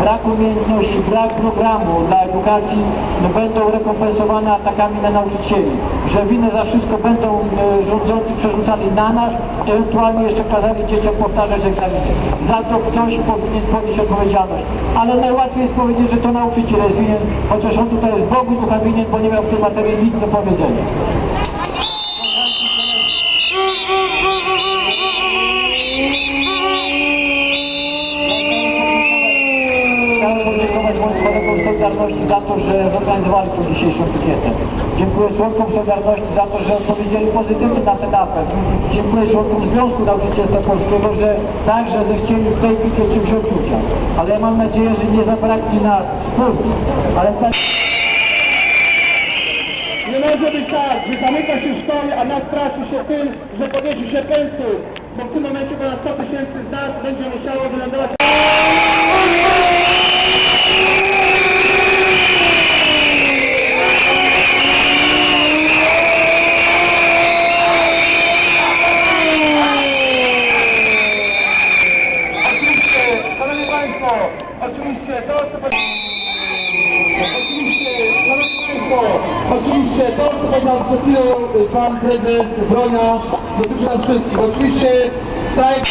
brak umiejętności, brak programu dla edukacji no, będą rekompensowane atakami na nauczycieli, że winę za wszystko będą e, rządzący przerzucali na nas, ewentualnie jeszcze kazali dzieciom powtarzać egzaminy. Za to ktoś powinien ponieść odpowiedzialność. Ale najłatwiej jest powiedzieć, że to nauczyciel jest winien, chociaż on tutaj jest Bogu ducha winien, bo nie miał w tej materii nic do powiedzenia. Solidarności za to, że zorganizowali tą dzisiejszą pikietę. Dziękuję członkom Solidarności za to, że odpowiedzieli pozytywnie na ten apel. Dziękuję członkom Związku Nauczycielstwa Polskiego, że także zechcieli w tej pikiecie wziąć udział. Ale ja mam nadzieję, że nie zabraknie nas wspólnie. Ale tak... Nie może być tak, że zamyka się szkoły, a nas straszy się tym, że podniesie się pensów, bo w tym momencie ponad 100 tysięcy z nas będzie musiało wylądować Państwo, oczywiście to, co... Oczywiście, Szanowni Państwo, oczywiście to, co powiedział przed chwilą y, Pan Prezes Broniarz, dotyczy nas wszystkich. Oczywiście strajk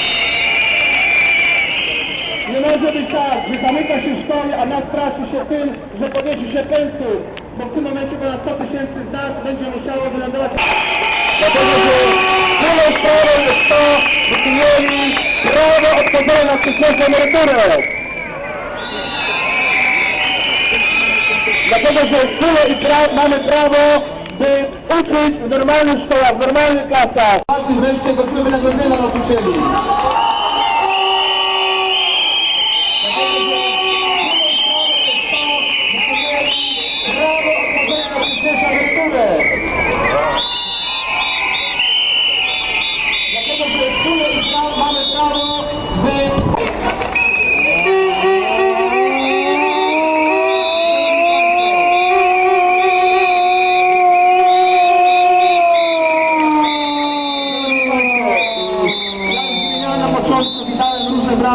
Nie może być tak, że zamyka się szkoły, a nas straszy się tym, że podniesie się pensów, bo w tym momencie ponad 100 tysięcy z nas będzie musiało wylądować... Dlatego, że drugą sprawą jest to, byśmy prawo odchodzenia na wcześniejszą emeryturę. Dlatego, że tyle i pra- mamy prawo, by uczyć w normalnych szkołach, w normalnych klasach. walczy wreszcie godziwe wynagrodzenia nauczycieli.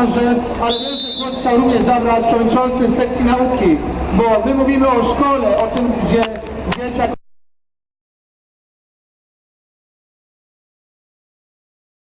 Ale wielce głos chciał również zabrać przewodniczący sekcji nauki, bo my mówimy o szkole, o tym, gdzie dzieciak